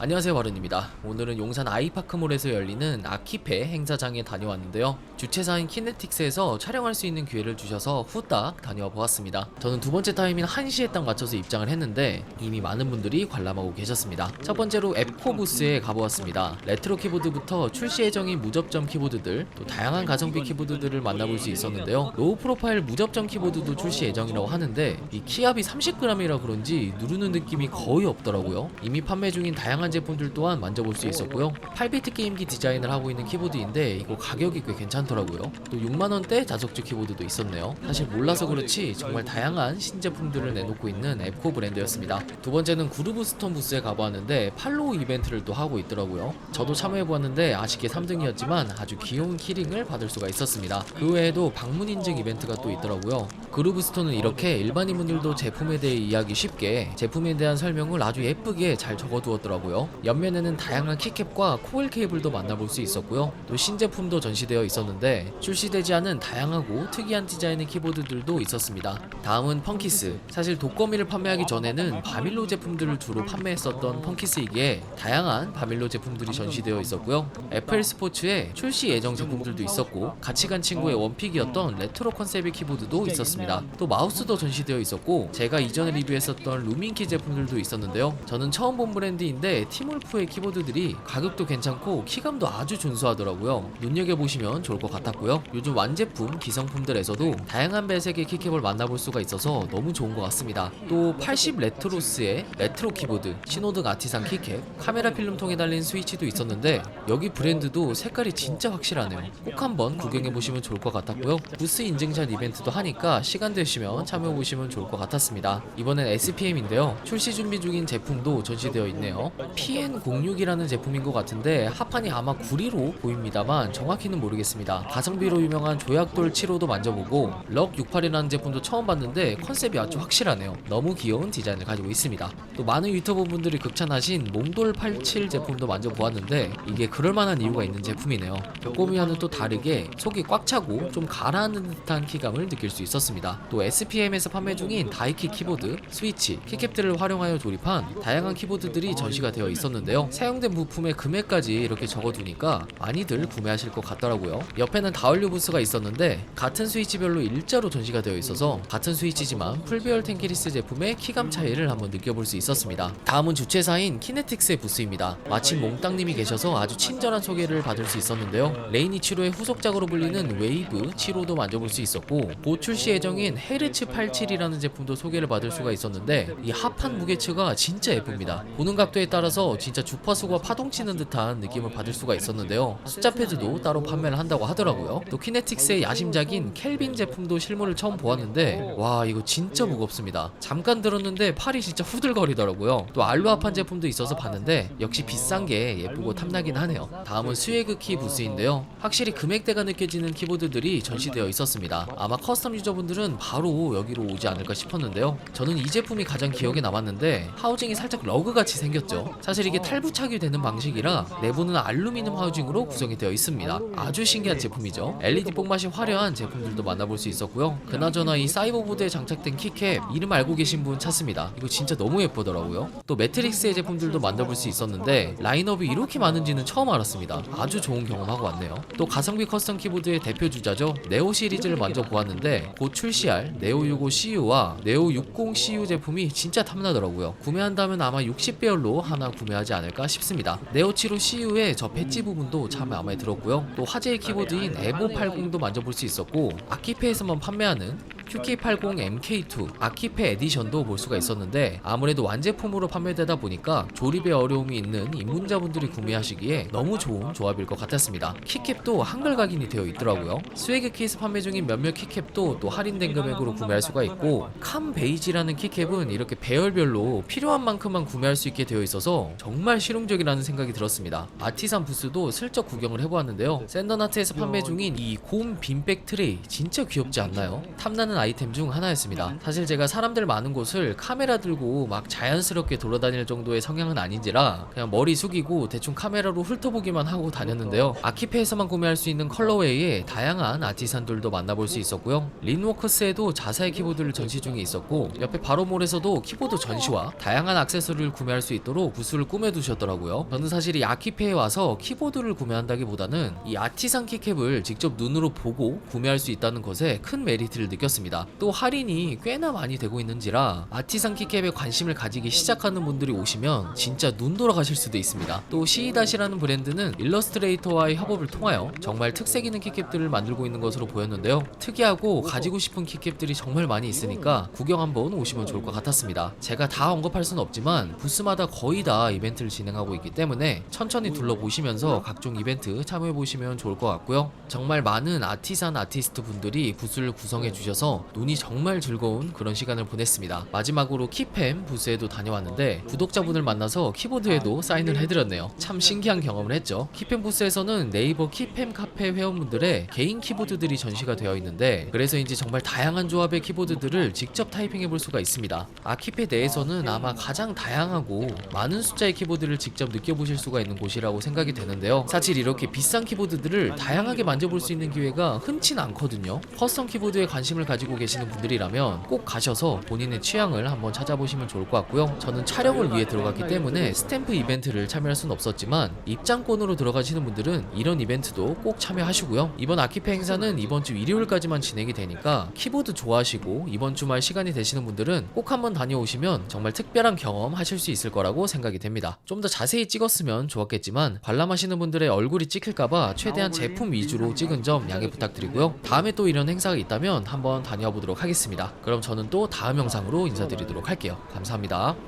안녕하세요 와른입니다. 오늘은 용산 아이파크몰에서 열리는 아키페 행사장에 다녀왔는데요. 주최사인 키네틱스에서 촬영할 수 있는 기회를 주셔서 후딱 다녀와 보았습니다. 저는 두 번째 타임인 1시에 딱 맞춰서 입장을 했는데 이미 많은 분들이 관람하고 계셨습니다. 첫 번째로 앱코 부스에 가보았습니다. 레트로 키보드부터 출시 예정인 무접점 키보드들 또 다양한 가성비 키보드들을 만나볼 수 있었는데요. 로우 프로파일 무접점 키보드도 출시 예정이라고 하는데 이 키압이 30g이라 그런지 누르는 느낌이 거의 없더라고요. 이미 판매 중인 다양한 제품들 또한 만져볼 수 있었고요. 8비트 게임기 디자인을 하고 있는 키보드인데 이거 가격이 꽤 괜찮더라고요. 또 6만원대 자석주 키보드도 있었네요. 사실 몰라서 그렇지 정말 다양한 신제품들을 내놓고 있는 앱코 브랜드였습니다. 두 번째는 그루브스톤 부스에 가보았는데 팔로우 이벤트를 또 하고 있더라고요. 저도 참여해보았는데 아쉽게 3등이었지만 아주 귀여운 키링을 받을 수가 있었습니다. 그 외에도 방문 인증 이벤트가 또 있더라고요. 그루브스톤은 이렇게 일반인분들도 제품에 대해 이해하기 쉽게 제품에 대한 설명을 아주 예쁘게 잘 적어두었더라고요. 옆면에는 다양한 키캡과 코일 케이블도 만나볼 수 있었고요. 또 신제품도 전시되어 있었는데 출시되지 않은 다양하고 특이한 디자인의 키보드들도 있었습니다. 다음은 펑키스. 사실 독거미를 판매하기 전에는 바밀로 제품들을 주로 판매했었던 펑키스이기에 다양한 바밀로 제품들이 전시되어 있었고요. 애플 스포츠의 출시 예정 제품들도 있었고 같이 간 친구의 원픽이었던 레트로 컨셉의 키보드도 있었습니다. 또 마우스도 전시되어 있었고 제가 이전에 리뷰했었던 루민키 제품들도 있었는데요. 저는 처음 본 브랜드인데 티몰프의 키보드들이 가격도 괜찮고 키감도 아주 준수하더라고요. 눈여겨보시면 좋을 것 같았고요. 요즘 완제품, 기성품들에서도 다양한 배색의 키캡을 만나볼 수가 있어서 너무 좋은 것 같습니다. 또 80 레트로스의 레트로 키보드, 신호등 아티상 키캡, 카메라 필름통에 달린 스위치도 있었는데 여기 브랜드도 색깔이 진짜 확실하네요. 꼭 한번 구경해보시면 좋을 것 같았고요. 부스 인증샷 이벤트도 하니까 시간 되시면 참여해보시면 좋을 것 같았습니다. 이번엔 SPM인데요. 출시 준비 중인 제품도 전시되어 있네요. PN06이라는 제품인 것 같은데 하판이 아마 9리로 보입니다만 정확히는 모르겠습니다. 가성비로 유명한 조약돌 7호도 만져보고 럭 68이라는 제품도 처음 봤는데 컨셉이 아주 확실하네요. 너무 귀여운 디자인을 가지고 있습니다. 또 많은 유튜버 분들이 극찬하신 몽돌 87 제품도 만져보았는데 이게 그럴만한 이유가 있는 제품이네요. 벽고미와는 또 다르게 속이 꽉 차고 좀 가라앉는 듯한 키감을 느낄 수 있었습니다. 또 SPM에서 판매 중인 다이키 키보드, 스위치, 키캡들을 활용하여 조립한 다양한 키보드들이 전시가 되어 있었는데요. 사용된 부품의 금액까지 이렇게 적어두니까 많이들 구매하실 것 같더라고요. 옆에는 다원류 부스가 있었는데 같은 스위치별로 일자로 전시가 되어 있어서 같은 스위치지만 풀배열 텐키리스 제품의 키감 차이를 한번 느껴볼 수 있었습니다. 다음은 주최사인 키네틱스의 부스입니다. 마침 몽땅님이 계셔서 아주 친절한 소개를 받을 수 있었는데요. 레이니 7호의 후속작으로 불리는 웨이브 7호도 만져볼 수 있었고 곧 출시 예정인 헤르츠 87이라는 제품도 소개를 받을 수가 있었는데 이 합판 무게추가 진짜 예쁩니다. 보는 각도에 따라서 진짜 주파수가 파동치는 듯한 느낌을 받을 수가 있었는데요. 숫자 패드도 따로 판매를 한다고 하더라고요. 또 키네틱스의 야심작인 켈빈 제품도 실물을 처음 보았는데 와 이거 진짜 무겁습니다. 잠깐 들었는데 팔이 진짜 후들거리더라고요. 또 알루아판 제품도 있어서 봤는데 역시 비싼 게 예쁘고 탐나긴 하네요. 다음은 스웨그 키 부스인데요. 확실히 금액대가 느껴지는 키보드들이 전시되어 있었습니다. 아마 커스텀 유저분들은 바로 여기로 오지 않을까 싶었는데요. 저는 이 제품이 가장 기억에 남았는데 하우징이 살짝 러그 같이 생겼죠. 사실 이게 탈부착이 되는 방식이라 내부는 알루미늄 하우징으로 구성이 되어 있습니다. 아주 신기한 제품이죠. LED 뽕맛이 화려한 제품들도 만나볼 수 있었고요. 그나저나 이 사이버보드에 장착된 키캡 이름 알고 계신 분 찾습니다. 이거 진짜 너무 예쁘더라고요. 또 매트릭스의 제품들도 만나볼 수 있었는데 라인업이 이렇게 많은지는 처음 알았습니다. 아주 좋은 경험하고 왔네요. 또 가성비 커스텀 키보드의 대표 주자죠. 네오 시리즈를 먼저 보았는데 곧 출시할 네오 65 CU와 네오 60 CU 제품이 진짜 탐나더라고요. 구매한다면 아마 60배열로 하나 구매하지 않을까 싶습니다. 네오 75 CU의 저 배지 부분도 참 마음에 들었고요. 또 화제의 키보드인 에보 80도 만져볼 수 있었고 아키페에서만 판매하는 QK80 MK2 아키페 에디션도 볼 수가 있었는데 아무래도 완제품으로 판매되다 보니까 조립에 어려움이 있는 입문자분들이 구매하시기에 너무 좋은 조합일 것 같았습니다. 키캡도 한글 각인이 되어 있더라고요. 스웨그 케이스 판매 중인 몇몇 키캡도 또 할인된 금액으로 구매할 수가 있고 캄 베이지라는 키캡은 이렇게 배열별로 필요한 만큼만 구매할 수 있게 되어 있어서 정말 실용적이라는 생각이 들었습니다. 아티산 부스도 슬쩍 구경을 해보았는데요. 샌더나트에서 판매 중인 이 곰 빈백 트레이 진짜 귀엽지 않나요? 탐나는 아이템 중 하나였습니다. 사실 제가 사람들 많은 곳을 카메라 들고 막 자연스럽게 돌아다닐 정도의 성향은 아닌지라 그냥 머리 숙이고 대충 카메라로 훑어보기만 하고 다녔는데요. 아키페에서만 구매할 수 있는 컬러웨이에 다양한 아티산들도 만나볼 수 있었고요. 린워커스에도 자사의 키보드를 전시 중에 있었고 옆에 바로몰에서도 키보드 전시와 다양한 액세서리를 구매할 수 있도록 부스를 꾸며두셨더라고요. 저는 사실 이 아키페에 와서 키보드를 구매한다기보다는 이 아티산 키캡을 직접 눈으로 보고 구매할 수 있다는 것에 큰 메리트를 느꼈습니다. 또 할인이 꽤나 많이 되고 있는지라 아티산 키캡에 관심을 가지기 시작하는 분들이 오시면 진짜 눈 돌아가실 수도 있습니다. 또 시이다시라는 브랜드는 일러스트레이터와의 협업을 통하여 정말 특색 있는 키캡들을 만들고 있는 것으로 보였는데요. 특이하고 가지고 싶은 키캡들이 정말 많이 있으니까 구경 한번 오시면 좋을 것 같았습니다. 제가 다 언급할 수는 없지만 부스마다 거의 다 이벤트를 진행하고 있기 때문에 천천히 둘러보시면서 각종 이벤트 참여해 보시면 좋을 것 같고요. 정말 많은 아티산 아티스트 분들이 부스를 구성해 주셔서 눈이 정말 즐거운 그런 시간을 보냈습니다. 마지막으로 키팸 부스에도 다녀왔는데 구독자분을 만나서 키보드에도 사인을 해드렸네요. 참 신기한 경험을 했죠. 키팸 부스에서는 네이버 키팸 카페 회원분들의 개인 키보드들이 전시가 되어 있는데 그래서인지 정말 다양한 조합의 키보드들을 직접 타이핑해 볼 수가 있습니다. 아키페 내에서는 아마 가장 다양하고 많은 숫자의 키보드를 직접 느껴보실 수가 있는 곳이라고 생각이 되는데요. 사실 이렇게 비싼 키보드들을 다양하게 만져볼 수 있는 기회가 흔치는 않거든요. 커스텀 키보드에 관심을 가지고 계시는 분들이라면 꼭 가셔서 본인의 취향을 한번 찾아보시면 좋을 것 같고요. 저는 촬영을 위해 들어갔기 때문에 스탬프 이벤트를 참여할 수는 없었지만 입장권으로 들어가시는 분들은 이런 이벤트도 꼭 참여하시고요. 이번 아키페 행사는 이번 주 일요일까지만 진행이 되니까 키보드 좋아하시고 이번 주말 시간이 되시는 분들은 꼭 한번 다녀오시면 정말 특별한 경험 하실 수 있을 거라고 생각이 됩니다. 좀 더 자세히 찍었으면 좋았겠지만 관람하시는 분들의 얼굴이 찍힐까봐 최대한 제품 위주로 찍은 점 양해 부탁드리고요. 다음에 또 이런 행사가 있다면 한번 다녀와 보도록 하겠습니다. 그럼 저는 또 다음 영상으로 인사드리도록 할게요. 감사합니다.